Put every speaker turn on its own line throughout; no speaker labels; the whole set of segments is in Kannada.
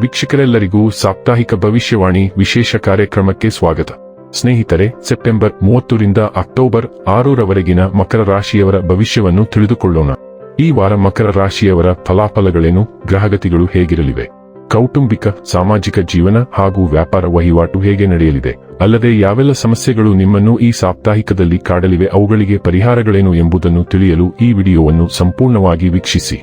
ವೀಕ್ಷಕರೆಲ್ಲರಿಗೂ ಸಾಪ್ತಾಹಿಕ ಭವಿಷ್ಯವಾಣಿ ವಿಶೇಷ ಕಾರ್ಯಕ್ರಮಕ್ಕೆ ಸ್ವಾಗತ. ಸ್ನೇಹಿತರೆ, ಸೆಪ್ಟೆಂಬರ್ ಮೂವತ್ತರಿಂದ ಅಕ್ಟೋಬರ್ ಆರರವರೆಗಿನ ಮಕರ ರಾಶಿಯವರ ಭವಿಷ್ಯವನ್ನು ತಿಳಿದುಕೊಳ್ಳೋಣ. ಈ ವಾರ ಮಕರ ರಾಶಿಯವರ ಫಲಾಫಲಗಳೇನು, ಗ್ರಹಗತಿಗಳು ಹೇಗಿರಲಿವೆ? ಕೌಟುಂಬಿಕ, ಸಾಮಾಜಿಕ ಜೀವನ ಹಾಗೂ ವ್ಯಾಪಾರ ವಹಿವಾಟು ಹೇಗೆ ನಡೆಯಲಿದೆ? ಅಲ್ಲದೆ ಯಾವೆಲ್ಲ ಸಮಸ್ಯೆಗಳು ನಿಮ್ಮನ್ನು ಈ ಸಾಪ್ತಾಹಿಕದಲ್ಲಿ ಕಾಡಲಿವೆ, ಅವುಗಳಿಗೆ ಪರಿಹಾರಗಳೇನು ಎಂಬುದನ್ನು ತಿಳಿಯಲು ಈ ವಿಡಿಯೋವನ್ನು ಸಂಪೂರ್ಣವಾಗಿ ವೀಕ್ಷಿಸಿ.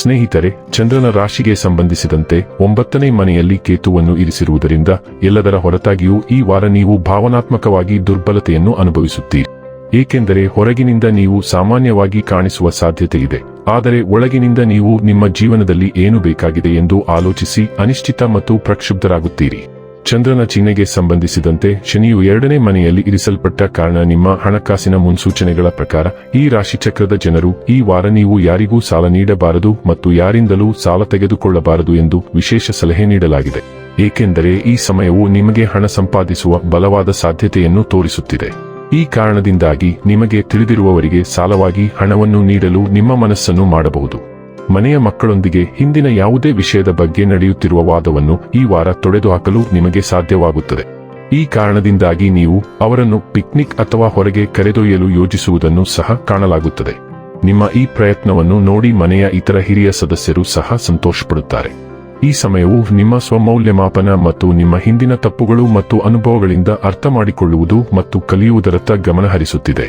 ಸ್ನೇಹಿತರೆ, ಚಂದ್ರನ ರಾಶಿಗೆ ಸಂಬಂಧಿಸಿದಂತೆ ಒಂಬತ್ತನೇ ಮನೆಯಲ್ಲಿ ಕೇತುವನ್ನು ಇರಿಸಿರುವುದರಿಂದ ಎಲ್ಲದರ ಹೊರತಾಗಿಯೂ ಈ ವಾರ ನೀವು ಭಾವನಾತ್ಮಕವಾಗಿ ದುರ್ಬಲತೆಯನ್ನು ಅನುಭವಿಸುತ್ತೀರಿ. ಏಕೆಂದರೆ ಹೊರಗಿನಿಂದ ನೀವು ಸಾಮಾನ್ಯವಾಗಿ ಕಾಣಿಸುವ ಸಾಧ್ಯತೆ ಇದೆ ಆದರೆ ಒಳಗಿನಿಂದ ನೀವು ನಿಮ್ಮ ಜೀವನದಲ್ಲಿ ಏನು ಬೇಕಾಗಿದೆ ಎಂದು ಆಲೋಚಿಸಿ ಅನಿಶ್ಚಿತ ಮತ್ತು ಪ್ರಕ್ಷುಬ್ಧರಾಗುತ್ತೀರಿ. ಚಂದ್ರನ ಚಿಹ್ನೆಗೆ ಸಂಬಂಧಿಸಿದಂತೆ ಶನಿಯು ಎರಡನೇ ಮನೆಯಲ್ಲಿ ಇರಿಸಲ್ಪಟ್ಟ ಕಾರಣ ನಿಮ್ಮ ಹಣಕಾಸಿನ ಮುನ್ಸೂಚನೆಗಳ ಪ್ರಕಾರ ಈ ರಾಶಿಚಕ್ರದ ಜನರು ಈ ವಾರ ನೀವು ಯಾರಿಗೂ ಸಾಲ ನೀಡಬಾರದು ಮತ್ತು ಯಾರಿಂದಲೂ ಸಾಲ ತೆಗೆದುಕೊಳ್ಳಬಾರದು ಎಂದು ವಿಶೇಷ ಸಲಹೆ ನೀಡಲಾಗಿದೆ. ಏಕೆಂದರೆ ಈ ಸಮಯವು ನಿಮಗೆ ಹಣ ಸಂಪಾದಿಸುವ ಬಲವಾದ ಸಾಧ್ಯತೆಯನ್ನು ತೋರಿಸುತ್ತಿದೆ. ಈ ಕಾರಣದಿಂದಾಗಿ ನಿಮಗೆ ತಿಳಿದಿರುವವರಿಗೆ ಸಾಲವಾಗಿ ಹಣವನ್ನು ನೀಡಲು ನಿಮ್ಮ ಮನಸ್ಸನ್ನು ಮಾಡಬಹುದು. ಮನೆಯ ಮಕ್ಕಳೊಂದಿಗೆ ಹಿಂದಿನ ಯಾವುದೇ ವಿಷಯದ ಬಗ್ಗೆ ನಡೆಯುತ್ತಿರುವ ವಾದವನ್ನು ಈ ವಾರ ತೊಡೆದುಹಾಕಲು ನಿಮಗೆ ಸಾಧ್ಯವಾಗುತ್ತದೆ. ಈ ಕಾರಣದಿಂದಾಗಿ ನೀವು ಅವರನ್ನು ಪಿಕ್ನಿಕ್ ಅಥವಾ ಹೊರಗೆ ಕರೆದೊಯ್ಯಲು ಯೋಜಿಸುವುದನ್ನು ಸಹ ಕಾಣಲಾಗುತ್ತದೆ. ನಿಮ್ಮ ಈ ಪ್ರಯತ್ನವನ್ನು ನೋಡಿ ಮನೆಯ ಇತರ ಹಿರಿಯ ಸದಸ್ಯರು ಸಹ ಸಂತೋಷಪಡುತ್ತಾರೆ. ಈ ಸಮಯವು ನಿಮ್ಮ ಸ್ವಮೌಲ್ಯಮಾಪನ ಮತ್ತು ನಿಮ್ಮ ಹಿಂದಿನ ತಪ್ಪುಗಳು ಮತ್ತು ಅನುಭವಗಳಿಂದ ಅರ್ಥ ಮಾಡಿಕೊಳ್ಳುವುದು ಮತ್ತು ಕಲಿಯುವುದರತ್ತ ಗಮನ ಹರಿಸುತ್ತಿದೆ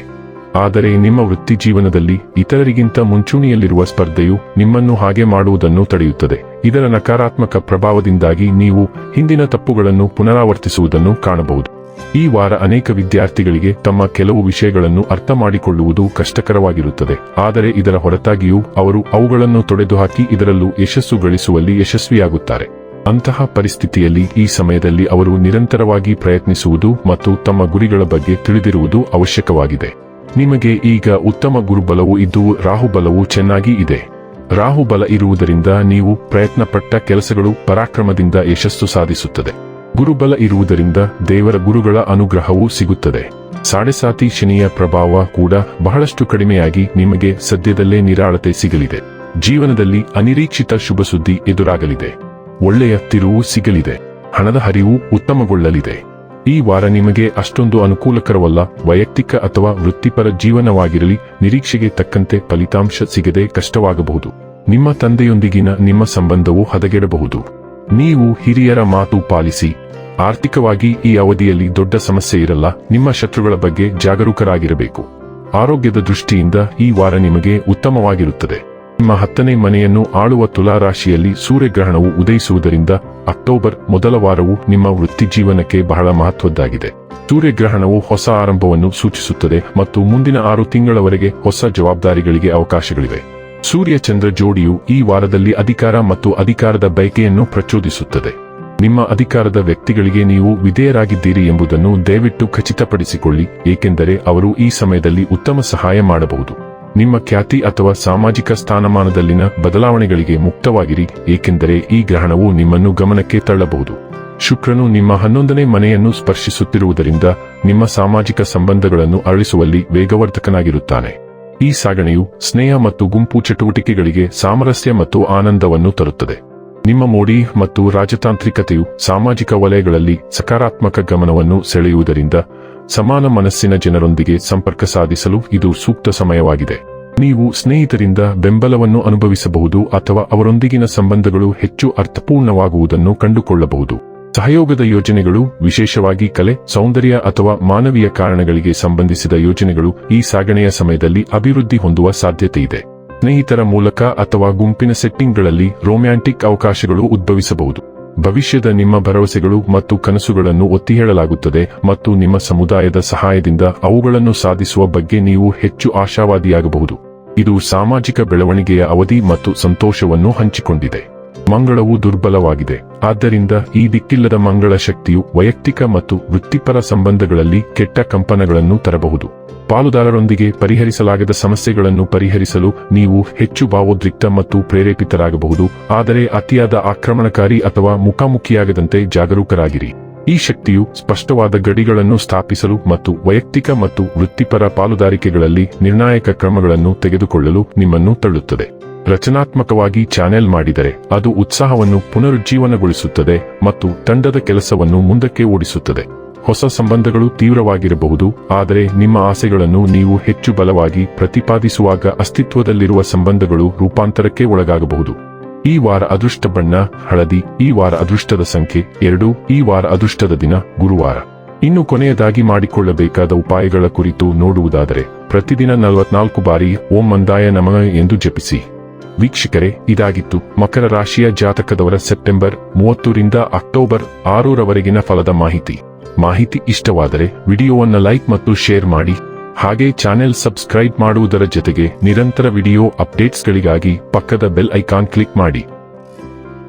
ಆದರೆ ನಿಮ್ಮ ವೃತ್ತಿ ಜೀವನದಲ್ಲಿ ಇತರರಿಗಿಂತ ಮುಂಚೂಣಿಯಲ್ಲಿರುವ ಸ್ಪರ್ಧೆಯು ನಿಮ್ಮನ್ನು ಹಾಗೆ ಮಾಡುವುದನ್ನು ತಡೆಯುತ್ತದೆ. ಇದರ ನಕಾರಾತ್ಮಕ ಪ್ರಭಾವದಿಂದಾಗಿ ನೀವು ಹಿಂದಿನ ತಪ್ಪುಗಳನ್ನು ಪುನರಾವರ್ತಿಸುವುದನ್ನು ಕಾಣಬಹುದು. ಈ ವಾರ ಅನೇಕ ವಿದ್ಯಾರ್ಥಿಗಳಿಗೆ ತಮ್ಮ ಕೆಲವು ವಿಷಯಗಳನ್ನು ಅರ್ಥ ಮಾಡಿಕೊಳ್ಳುವುದು ಕಷ್ಟಕರವಾಗಿರುತ್ತದೆ. ಆದರೆ ಇದರ ಹೊರತಾಗಿಯೂ ಅವರು ಅವುಗಳನ್ನು ತೊಡೆದುಹಾಕಿ ಇದರಲ್ಲೂ ಯಶಸ್ಸು ಗಳಿಸುವಲ್ಲಿ ಯಶಸ್ವಿಯಾಗುತ್ತಾರೆ. ಅಂತಹ ಪರಿಸ್ಥಿತಿಯಲ್ಲಿ ಈ ಸಮಯದಲ್ಲಿ ಅವರು ನಿರಂತರವಾಗಿ ಪ್ರಯತ್ನಿಸುವುದು ಮತ್ತು ತಮ್ಮ ಗುರಿಗಳ ಬಗ್ಗೆ ತಿಳಿದಿರುವುದು ಅವಶ್ಯಕವಾಗಿದೆ. ನಿಮಗೆ ಈಗ ಉತ್ತಮ ಗುರುಬಲವು ಇದ್ದು ರಾಹುಬಲವು ಚೆನ್ನಾಗಿ ಇದೆ. ರಾಹುಬಲ ಇರುವುದರಿಂದ ನೀವು ಪ್ರಯತ್ನಪಟ್ಟ ಕೆಲಸಗಳು ಪರಾಕ್ರಮದಿಂದ ಯಶಸ್ಸು ಸಾಧಿಸುತ್ತದೆ. ಗುರುಬಲ ಇರುವುದರಿಂದ ದೇವರ ಗುರುಗಳ ಅನುಗ್ರಹವೂ ಸಿಗುತ್ತದೆ. ಸಾಡೆಸಾತಿ ಶನಿಯ ಪ್ರಭಾವ ಕೂಡ ಬಹಳಷ್ಟು ಕಡಿಮೆಯಾಗಿ ನಿಮಗೆ ಸದ್ಯದಲ್ಲೇ ನಿರಾಳತೆ ಸಿಗಲಿದೆ. ಜೀವನದಲ್ಲಿ ಅನಿರೀಕ್ಷಿತ ಶುಭ ಸುದ್ದಿ ಎದುರಾಗಲಿದೆ. ಒಳ್ಳೆಯ ತಿರುವು ಸಿಗಲಿದೆ. ಹಣದ ಹರಿವು ಉತ್ತಮಗೊಳ್ಳಲಿದೆ. ಈ ವಾರ ನಿಮಗೆ ಅಷ್ಟೊಂದು ಅನುಕೂಲಕರವಲ್ಲ, ವೈಯಕ್ತಿಕ ಅಥವಾ ವೃತ್ತಿಪರ ಜೀವನವಾಗಿರಲಿ, ನಿರೀಕ್ಷೆಗೆ ತಕ್ಕಂತೆ ಫಲಿತಾಂಶ ಸಿಗದೆ ಕಷ್ಟವಾಗಬಹುದು. ನಿಮ್ಮ ತಂದೆಯೊಂದಿಗಿನ ನಿಮ್ಮ ಸಂಬಂಧವು ಹದಗೆಡಬಹುದು. ನೀವು ಹಿರಿಯರ ಮಾತು ಪಾಲಿಸಿ. ಆರ್ಥಿಕವಾಗಿ ಈ ಅವಧಿಯಲ್ಲಿ ದೊಡ್ಡ ಸಮಸ್ಯೆ ಇರಲ್ಲ, ನಿಮ್ಮ ಶತ್ರುಗಳ ಬಗ್ಗೆ ಜಾಗರೂಕರಾಗಿರಬೇಕು. ಆರೋಗ್ಯದ ದೃಷ್ಟಿಯಿಂದ ಈ ವಾರ ನಿಮಗೆ ಉತ್ತಮವಾಗಿರುತ್ತದೆ. ನಿಮ್ಮ ಹತ್ತನೇ ಮನೆಯನ್ನು ಆಳುವ ತುಲಾ ರಾಶಿಯಲ್ಲಿ ಸೂರ್ಯಗ್ರಹಣವು ಉದಯಿಸುವುದರಿಂದ ಅಕ್ಟೋಬರ್ ಮೊದಲ ವಾರವು ನಿಮ್ಮ ವೃತ್ತಿ ಜೀವನಕ್ಕೆ ಬಹಳ ಮಹತ್ವದ್ದಾಗಿದೆ. ಸೂರ್ಯಗ್ರಹಣವು ಹೊಸ ಆರಂಭವನ್ನು ಸೂಚಿಸುತ್ತದೆ ಮತ್ತು ಮುಂದಿನ ಆರು ತಿಂಗಳವರೆಗೆ ಹೊಸ ಜವಾಬ್ದಾರಿಗಳಿಗೆ ಅವಕಾಶಗಳಿವೆ. ಸೂರ್ಯ ಚಂದ್ರ ಜೋಡಿಯು ಈ ವಾರದಲ್ಲಿ ಅಧಿಕಾರ ಮತ್ತು ಅಧಿಕಾರದ ಬಯಕೆಯನ್ನು ಪ್ರಚೋದಿಸುತ್ತದೆ. ನಿಮ್ಮ ಅಧಿಕಾರದ ವ್ಯಕ್ತಿಗಳಿಗೆ ನೀವು ವಿಧೇಯರಾಗಿದ್ದೀರಿ ಎಂಬುದನ್ನು ದಯವಿಟ್ಟು ಖಚಿತಪಡಿಸಿಕೊಳ್ಳಿ, ಏಕೆಂದರೆ ಅವರು ಈ ಸಮಯದಲ್ಲಿ ಉತ್ತಮ ಸಹಾಯ ಮಾಡಬಹುದು. ನಿಮ್ಮ ಖ್ಯಾತಿ ಅಥವಾ ಸಾಮಾಜಿಕ ಸ್ಥಾನಮಾನದಲ್ಲಿನ ಬದಲಾವಣೆಗಳಿಗೆ ಮುಕ್ತವಾಗಿರಿ, ಏಕೆಂದರೆ ಈ ಗ್ರಹಣವು ನಿಮ್ಮನ್ನು ಗಮನಕ್ಕೆ ತಳ್ಳಬಹುದು. ಶುಕ್ರನು ನಿಮ್ಮ ಹನ್ನೊಂದನೇ ಮನೆಯನ್ನು ಸ್ಪರ್ಶಿಸುತ್ತಿರುವುದರಿಂದ ನಿಮ್ಮ ಸಾಮಾಜಿಕ ಸಂಬಂಧಗಳನ್ನು ಅಳಿಸುವಲ್ಲಿ ವೇಗವರ್ಧಕನಾಗಿರುತ್ತಾನೆ. ಈ ಸಾಗಣೆಯು ಸ್ನೇಹ ಮತ್ತು ಗುಂಪು ಚಟುವಟಿಕೆಗಳಿಗೆ ಸಾಮರಸ್ಯ ಮತ್ತು ಆನಂದವನ್ನು ತರುತ್ತದೆ. ನಿಮ್ಮ ಮೋಡಿ ಮತ್ತು ರಾಜತಾಂತ್ರಿಕತೆಯು ಸಾಮಾಜಿಕ ವಲಯಗಳಲ್ಲಿ ಸಕಾರಾತ್ಮಕ ಗಮನವನ್ನು ಸೆಳೆಯುವುದರಿಂದ ಸಮಾನ ಮನಸ್ಸಿನ ಜನರೊಂದಿಗೆ ಸಂಪರ್ಕ ಸಾಧಿಸಲು ಇದು ಸೂಕ್ತ ಸಮಯವಾಗಿದೆ. ನೀವು ಸ್ನೇಹಿತರಿಂದ ಬೆಂಬಲವನ್ನು ಅನುಭವಿಸಬಹುದು ಅಥವಾ ಅವರೊಂದಿಗಿನ ಸಂಬಂಧಗಳು ಹೆಚ್ಚು ಅರ್ಥಪೂರ್ಣವಾಗುವುದನ್ನು ಕಂಡುಕೊಳ್ಳಬಹುದು. ಸಹಯೋಗದ ಯೋಜನೆಗಳು, ವಿಶೇಷವಾಗಿ ಕಲೆ, ಸೌಂದರ್ಯ ಅಥವಾ ಮಾನವೀಯ ಕಾರಣಗಳಿಗೆ ಸಂಬಂಧಿಸಿದ ಯೋಜನೆಗಳು ಈ ಸಾಗಣೆಯ ಸಮಯದಲ್ಲಿ ಅಭಿವೃದ್ಧಿ ಹೊಂದುವ ಸಾಧ್ಯತೆಯಿದೆ. ಸ್ನೇಹಿತರ ಮೂಲಕ ಅಥವಾ ಗುಂಪಿನ ಸೆಟ್ಟಿಂಗ್ಗಳಲ್ಲಿ ರೊಮ್ಯಾಂಟಿಕ್ ಅವಕಾಶಗಳು ಉದ್ಭವಿಸಬಹುದು. ಭವಿಷ್ಯದ ನಿಮ್ಮ ಭರವಸೆಗಳು ಮತ್ತು ಕನಸುಗಳನ್ನು ಒತ್ತಿ ಹೇಳಲಾಗುತ್ತದೆ ಮತ್ತು ನಿಮ್ಮ ಸಮುದಾಯದ ಸಹಾಯದಿಂದ ಅವುಗಳನ್ನು ಸಾಧಿಸುವ ಬಗ್ಗೆ ನೀವು ಹೆಚ್ಚು ಆಶಾವಾದಿಯಾಗಬಹುದು. ಇದು ಸಾಮಾಜಿಕ ಬೆಳವಣಿಗೆಯ ಅವಧಿ ಮತ್ತು ಸಂತೋಷವನ್ನು ಹಂಚಿಕೊಂಡಿದೆ. ಮಂಗಳವು ದುರ್ಬಲವಾಗಿದೆ. ಆದ್ದರಿಂದ ಈ ದಿಕ್ಕಿಲ್ಲದ ಮಂಗಳ ಶಕ್ತಿಯು ವೈಯಕ್ತಿಕ ಮತ್ತು ವೃತ್ತಿಪರ ಸಂಬಂಧಗಳಲ್ಲಿ ಕೆಟ್ಟ ಕಂಪನಗಳನ್ನು ತರಬಹುದು. ಪಾಲುದಾರರೊಂದಿಗೆ ಪರಿಹರಿಸಲಾಗದ ಸಮಸ್ಯೆಗಳನ್ನು ಪರಿಹರಿಸಲು ನೀವು ಹೆಚ್ಚು ಭಾವೋದ್ರಿಕ್ತ ಮತ್ತು ಪ್ರೇರೇಪಿತರಾಗಬಹುದು. ಆದರೆ ಅತಿಯಾದ ಆಕ್ರಮಣಕಾರಿ ಅಥವಾ ಮುಖಾಮುಖಿಯಾಗದಂತೆ ಜಾಗರೂಕರಾಗಿರಿ. ಈ ಶಕ್ತಿಯು ಸ್ಪಷ್ಟವಾದ ಗಡಿಗಳನ್ನು ಸ್ಥಾಪಿಸಲು ಮತ್ತು ವೈಯಕ್ತಿಕ ಮತ್ತು ವೃತ್ತಿಪರ ಪಾಲುದಾರಿಕೆಗಳಲ್ಲಿ ನಿರ್ಣಾಯಕ ಕ್ರಮಗಳನ್ನು ತೆಗೆದುಕೊಳ್ಳಲು ನಿಮ್ಮನ್ನು ತಳ್ಳುತ್ತದೆ. ರಚನಾತ್ಮಕವಾಗಿ ಚಾನೆಲ್ ಮಾಡಿದರೆ ಅದು ಉತ್ಸಾಹವನ್ನು ಪುನರುಜ್ಜೀವನಗೊಳಿಸುತ್ತದೆ ಮತ್ತು ತಂಡದ ಕೆಲಸವನ್ನು ಮುಂದಕ್ಕೆ ಓಡಿಸುತ್ತದೆ. ಹೊಸ ಸಂಬಂಧಗಳು ತೀವ್ರವಾಗಿರಬಹುದು, ಆದರೆ ನಿಮ್ಮ ಆಸೆಗಳನ್ನು ನೀವು ಹೆಚ್ಚು ಬಲವಾಗಿ ಪ್ರತಿಪಾದಿಸುವಾಗ ಅಸ್ತಿತ್ವದಲ್ಲಿರುವ ಸಂಬಂಧಗಳು ರೂಪಾಂತರಕ್ಕೆ ಒಳಗಾಗಬಹುದು. ಈ ವಾರ ಅದೃಷ್ಟ ಬಣ್ಣ, ಹಳದಿ, ಈ ವಾರ ಅದೃಷ್ಟದ ಸಂಖ್ಯೆ ಎರಡು, ಈ ವಾರ ಅದೃಷ್ಟದ ದಿನ, ಗುರುವಾರ. ಇನ್ನು ಕೊನೆಯದಾಗಿ ಮಾಡಿಕೊಳ್ಳಬೇಕಾದ ಉಪಾಯಗಳ ಕುರಿತು ನೋಡುವುದಾದರೆ ಪ್ರತಿದಿನ ನಲವತ್ನಾಲ್ಕು ಬಾರಿ ಓಂ ಮಂದಾಯ ನಮಃ ಎಂದು ಜಪಿಸಿ. ವೀಕ್ಷಕರೇ, ಇದಾಗಿತ್ತು ಮಕರ ರಾಶಿಯ ಜಾತಕದವರ ಸೆಪ್ಟೆಂಬರ್ ಮೂವತ್ತರಿಂದ ಅಕ್ಟೋಬರ್ ಆರರವರೆಗಿನ ಫಲದ ಮಾಹಿತಿ. ಮಾಹಿತಿ ಇಷ್ಟವಾದರೆ ವಿಡಿಯೋವನ್ನು ಲೈಕ್ ಮತ್ತು ಶೇರ್ ಮಾಡಿ. ಹಾಗೆ ಚಾನೆಲ್ ಸಬ್ಸ್ಕ್ರೈಬ್ ಮಾಡುವುದರ ಜೊತೆಗೆ ನಿರಂತರ ವಿಡಿಯೋ ಅಪ್ಡೇಟ್ಸ್ಗಳಿಗಾಗಿ ಪಕ್ಕದ ಬೆಲ್ ಐಕಾನ್ ಕ್ಲಿಕ್ ಮಾಡಿ.